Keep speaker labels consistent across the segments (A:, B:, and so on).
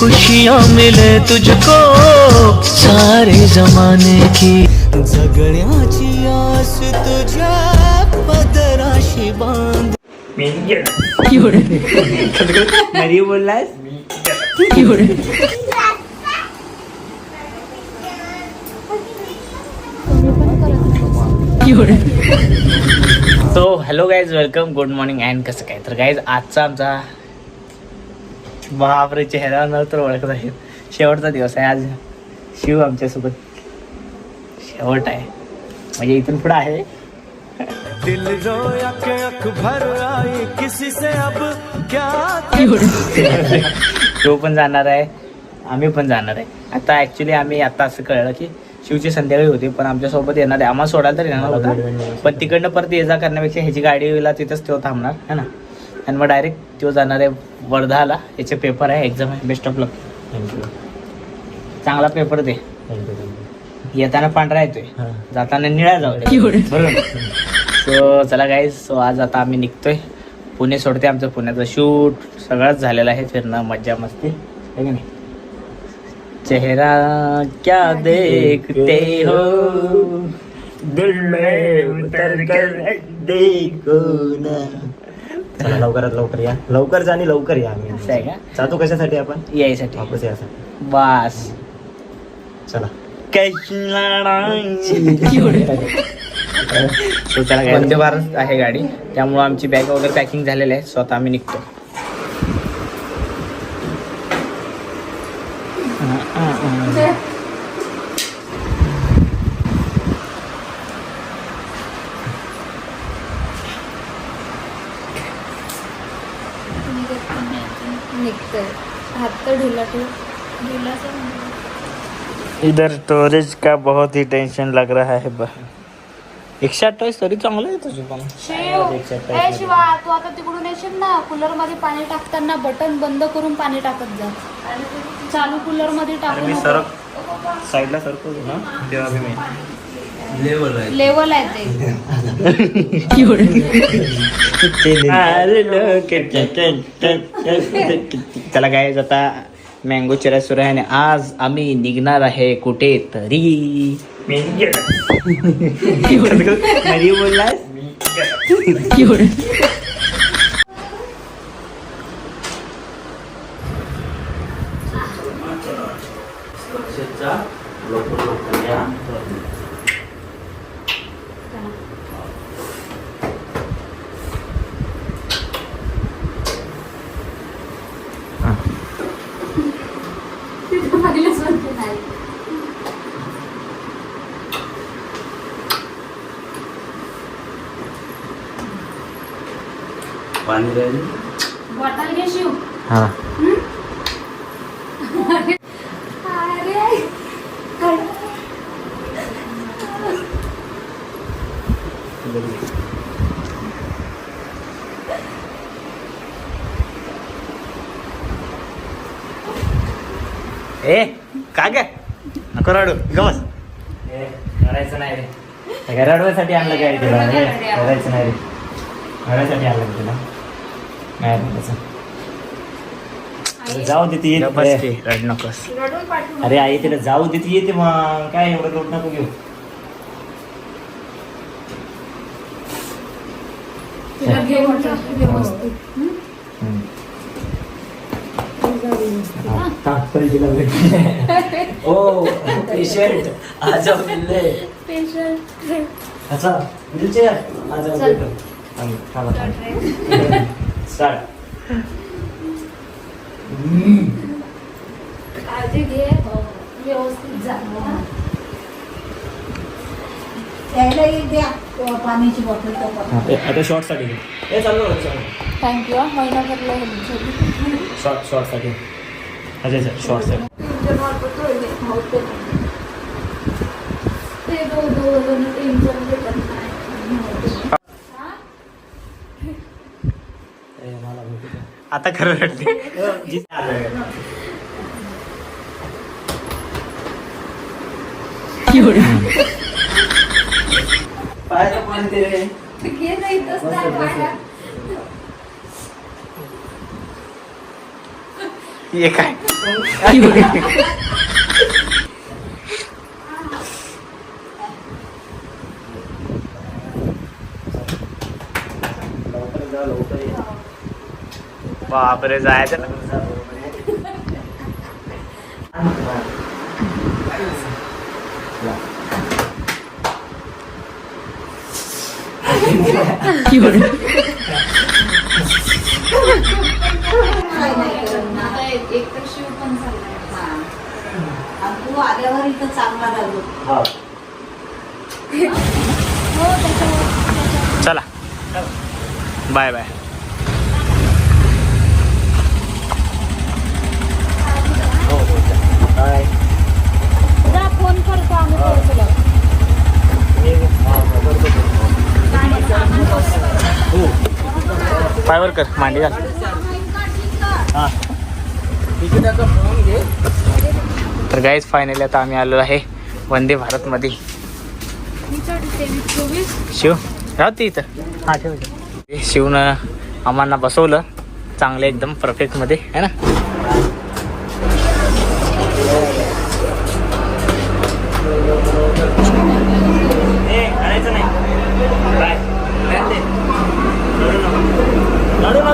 A: खुशियाँ मिले तुझको। सारे जमाने की जगण्याची आस तुझ्या पदराशी बांध।
B: मरी बोललास? So hello guys welcome good morning and कसं काय? तर गाईज आजचा आमचा बापरे चेहरा न तर ओळखत आहे शेवटचा दिवस आहे आज. शिव आमच्यासोबत. शेवट आहे. म्हणजे इथून पुढं आहे.
A: दिल रोया के अख भर आई किसी से अब क्या
B: तो पण जाणार आहे. आम्ही पण जाणार आहे. आता ॲक्च्युली आम्ही आता असं कळलं की शिवची संध्याकाळी होती पण आमच्यासोबत येणार आहे. आम्हाला सोडायला तर येणार होता पण तिकडनं परत ये जा करण्यापेक्षा ह्याची गाडीला तिथंच तो थांबणार. है ना? आणि मग डायरेक्ट तो जाणार आहे वर्धाला याचे पेपर आहे एक्झाम आहे. Best of luck
C: thank you
B: चांगला पेपर दे.
C: थँक्यू
B: येताना पांढरा येतोय. जाताना निळा जाऊ बरोबर. सो चला गाईज सो आज आता आम्ही निघतोय. पुणे सोडते आमचं पुण्याचं. शूट सगळंच झालेलं आहे फिरणं. मज्जा मस्ती. है की नाही? चेहरा क्या देखते हो? दिल में उतर कर देखो ना.
C: चला लवकरात लवकर या. लवकर जा आणि लवकर या आम्ही.
B: असं आहे का?
C: जातो कशासाठी आपण?
B: यायसाठी.
C: वापस यासाठी
B: बास.
C: चला.
B: वंदे भारत आहे गाडी. त्यामुळं आमची बॅग वगैरे पॅकिंग झालेली आहे. स्वतः आम्ही निघतो.
D: निघतोय. हात तर ढिला ठेव. ढिलाचा
B: इधर स्टोरेज का बहुत ही टेंशन लग रहा है बा. एकशे अठ्ठावीस तरी चांगलं आहे तुझं पण.
D: शिव. ए शिवा तू आता तिकडून येशील ना? कूलरमध्ये पाणी टाकताना बटन बंद करून पाणी टाकत जा. चालू कूलरमध्ये टाकू
C: मी
D: नको.
C: सरक साईडला सरकतो ना. तेव्हा मी
D: लेवल आहे. ते.
B: चला काय आता मँगो चिरा सुरू आहे आणि आज आम्ही निघणार आहे कुठे तरी मरी बोललास?
C: पाणी राहील.
D: बॉटल घे शिव
B: हा.
D: अरे
B: ए का ग? नको रडू गमस ए रडायचं नाही रे. काय रडवायसाठी आणलं काय तुला? रडायचं नाही रे. रडायसाठी आणलं तुला? नाही जाऊ दे ती येते. रड नकोस. अरे आई तिला जाऊ दे ती येते मग. काय एवढं लोट नको घेऊ. ओ पेशंट आज. अच्छा व्हीलचेअर आज जाऊ
D: चल. काळजी घे व्यवस्थित जा हा?
E: यायला एक द्या तो पाण्याची बॉटल.
B: हा, आता शॉर्टसाठी. ए चालू
D: थँक्यू हा help झाली.
B: शॉर्ट शॉर्टसाठी अजय सर
D: शॉर्टसाठी. ते दो- दोघं टेन्शन घेतात नाही. हा?
B: आता खरं रडते.
D: घे
B: काय? बापरे जायचं ना.
E: आल्यावर इथं चांगला
B: चला. बाय बाय
C: काय?
D: जा फोन करतो आम्ही पोहोचलो
B: पायवर कर मांडी घाल
C: हा.
B: तर गाईज फायनली आता आम्ही आलो आहे वंदे भारतमध्ये शिव राहते इथं हां ठेव. शिवनं आम्हाला बसवलं चांगलं एकदम परफेक्टमध्ये है ना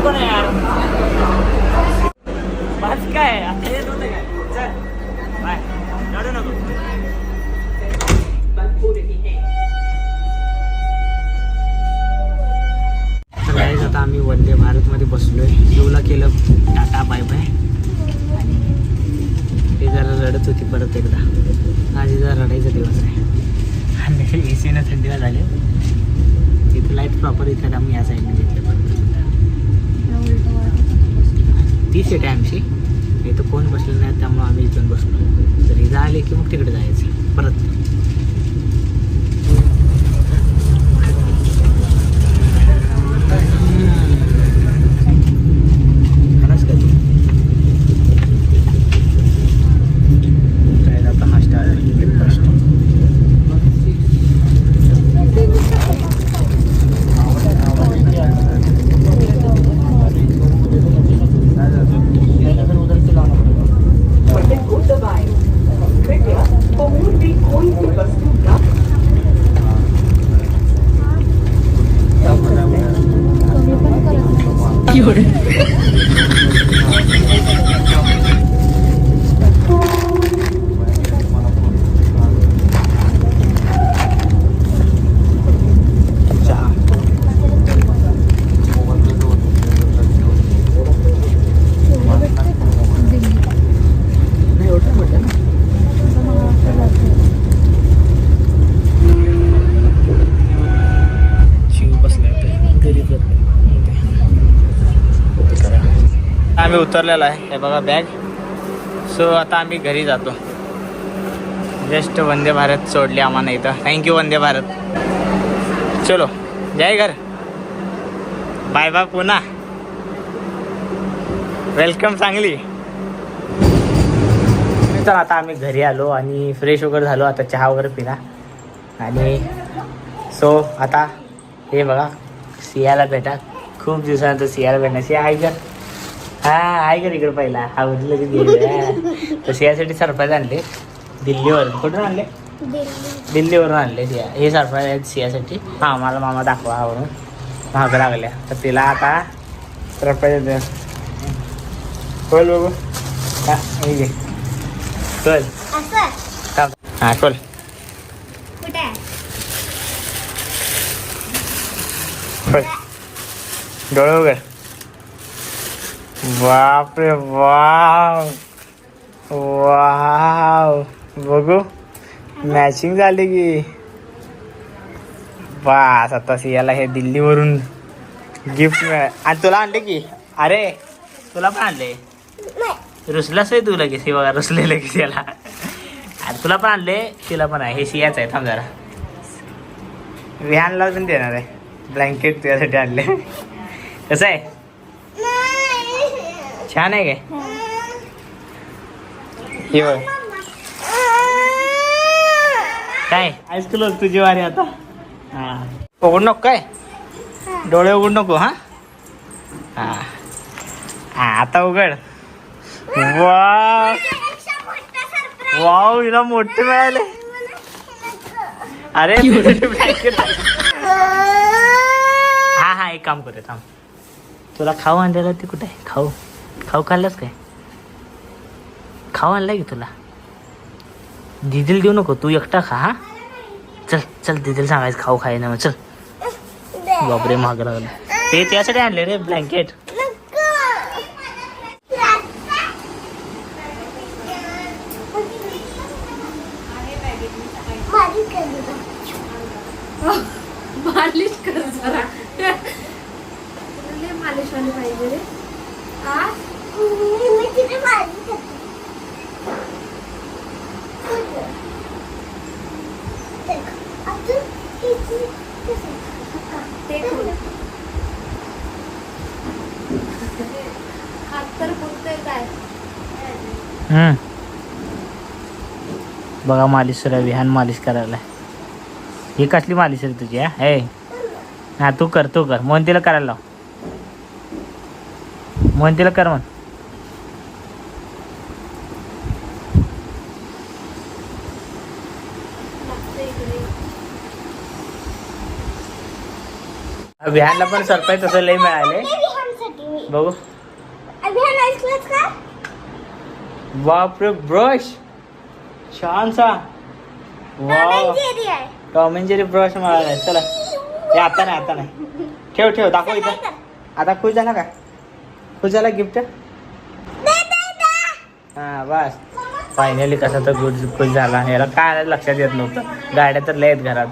C: नको. रडू ना यार. बस काय आता येत होतं काय? चल. बाय. रडू नको.
B: आता आम्ही वंदे भारतमध्ये बसलोय. शिवला केलं. टाटा बाय बाय आणि ते जरा रडत होती परत एकदा. आज जरा रडायचा दिवस आहे. आणि ए सीनं थंडीला झाले. इथं लाइट प्रॉपर इथं आम्ही या साईडने घेतलं ती सीट आहे आमची इथं कोण बसलेलं नाही त्यामुळं आम्ही इथून बसलो तर इथं आले की मग तिकडे जायचं. परत खरंच का ते काय आता नाश्ता ब्रेकफास्ट चहा नाही एवढं म्हटलं ना शिव बसले गरीब आम्ही उतरलेलो आहे. हे बघा बॅग सो आता आम्ही घरी जातो. जस्ट वंदे भारत सोडली आम्हाला इथं. Thank you Vande Bharat. चलो जय घर. बाय बाय पुन्हा. वेलकम चांगली तर आता आम्ही घरी आलो आणि फ्रेश वगैरे झालो. आता चहा वगैरे पिला. आणि सो आता हे बघा सियाला भेटा. खूप दिवसानंतर सियाला भेटणार. सिया आहे का हा आहे का इकडे पहिला? हा बदल तर सियासाठी सरप्राईज आणले. दिल्लीवरून. कुठून आणले? दिल्लीवरून आणले सिया हे सरप्राईज आहेत सियासाठी हा मला मामा दाखवा म्हणून. महाग लागल्या. तर तिला आता सरप्राईज खोल बघू. हा हे. हा खोल. डोळे उघड बापरे वाव. वाव. बघू. मॅचिंग झाली की. बास आता सियाला हे दिल्लीवरून गिफ्ट मिळालं. आणि तुला आणले की? अरे तुला पण आणले? रुसलाच आहे तुला की बघा रुसलेलं की त्याला आणि तुला पण आणले तिला पण आहे. हे सियाच आहे थांब जरा. विहानला पण देणार आहे. ब्लँकेट तुझ्यासाठी आणले. कसं आहे? छान आहे काय? बघ. काय? ऐकलो तुझी वारी आता. हा. उघड नको काय? डोळे उघड नको हा? हा. हा आता उघड. वा वाव हिला मोठे मिळाले. अरे. हा हा एक काम करूया थांब. तुला खाऊ आणलेला ते कुठे? खाऊ. खाऊ खाल्लास काय? खाऊ आणलाय की तुला? दिदीला देऊ नको तू एकटा खा हा? चल चल दिदीला सांगायचं खाऊ खाय ना मग चल. बापरे महाग लागलं. ते त्यासाठी आणले रे ब्लँकेट
D: मालिश कर जरा लय मालिश वाली पाहिजे रे आ ते हात तर काय
B: बघा मालिश रवी हान मालिश करायला. ही कसली मालिश आहे रे तुझी हे? हा. तू कर तू कर. मोहन तिला करायला लाव. मोहन तिला कर म्हण. विहानला पण सरप्राईज तसं लय मिळाले बघू. बापरे ब्रश! छानसा. Wow Tom and Jerry brush मिळाला चला. हे आता नाही आता नाही. ठेव ठेव दाखव इथं. आता खुश झाला का? खुश झाला गिफ्ट? हा बस. फायनली कसा तर गुड खुश झाला. याला काय लक्षात येत नव्हतं. गाड्या तर लय आहेत घरात.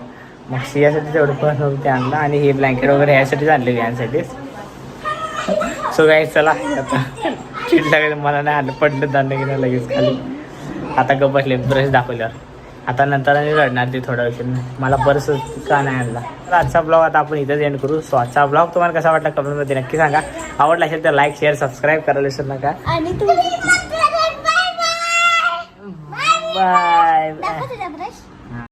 B: मग सियासाठी तेवढं पण होते आणलं आणि हे ब्लँकेट वगैरे यासाठीच आणले यांसाठीच सो काय चला. आता चिड मला नाही आणलं पडलं दांडे गेलं लगेच खाली. आता ग ब्रश दाखवल्यावर. आता नंतर आणि रडणार ते थोड्या वेळ. मला बरंच का नाही आणला. आजचा ब्लॉग आता आपण इथंच एंड करू. सो आजचा ब्लॉग तुम्हाला कसा वाटला कमेंटमध्ये नक्की सांगा. आवडला असेल तर लाईक शेअर सबस्क्राईब करायला विसरू नका.
D: Bye bye